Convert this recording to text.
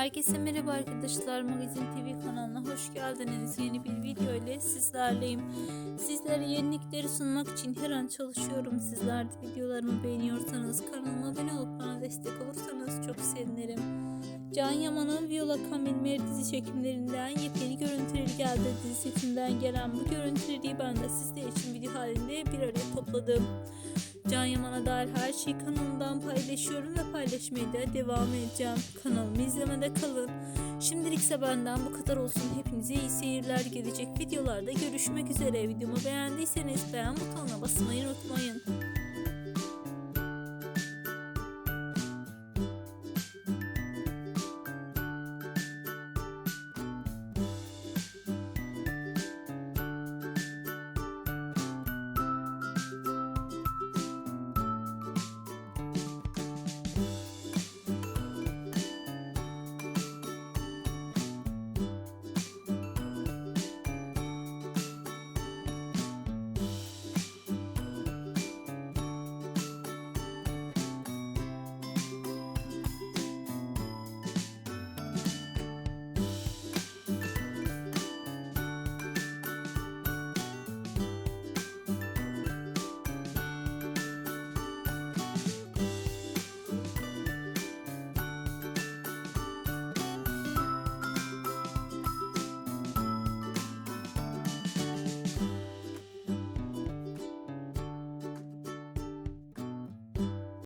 Herkese merhaba arkadaşlar. Magazin TV kanalına hoş geldiniz. Yeni bir video ile sizlerleyim. Sizlere yenilikleri sunmak için her an çalışıyorum. Sizler de videolarımı beğeniyorsanız kanalıma abone olup bana destek olursanız çok sevinirim. Can Yaman'ın Viola Kamil dizi çekimlerinden yepyeni görüntüleri geldi. Dizi setinden gelen bu görüntüleri ben de sizler için video halinde bir araya topladım. Can Yaman'a dair her şeyi kanalımdan paylaşıyorum ve paylaşmaya da devam edeceğim. Kanalımı izlemede kalın. Şimdilik ise benden bu kadar olsun. Hepinize iyi seyirler gelecek videolarda görüşmek üzere. Videomu beğendiyseniz beğen butonuna basmayı unutmayın.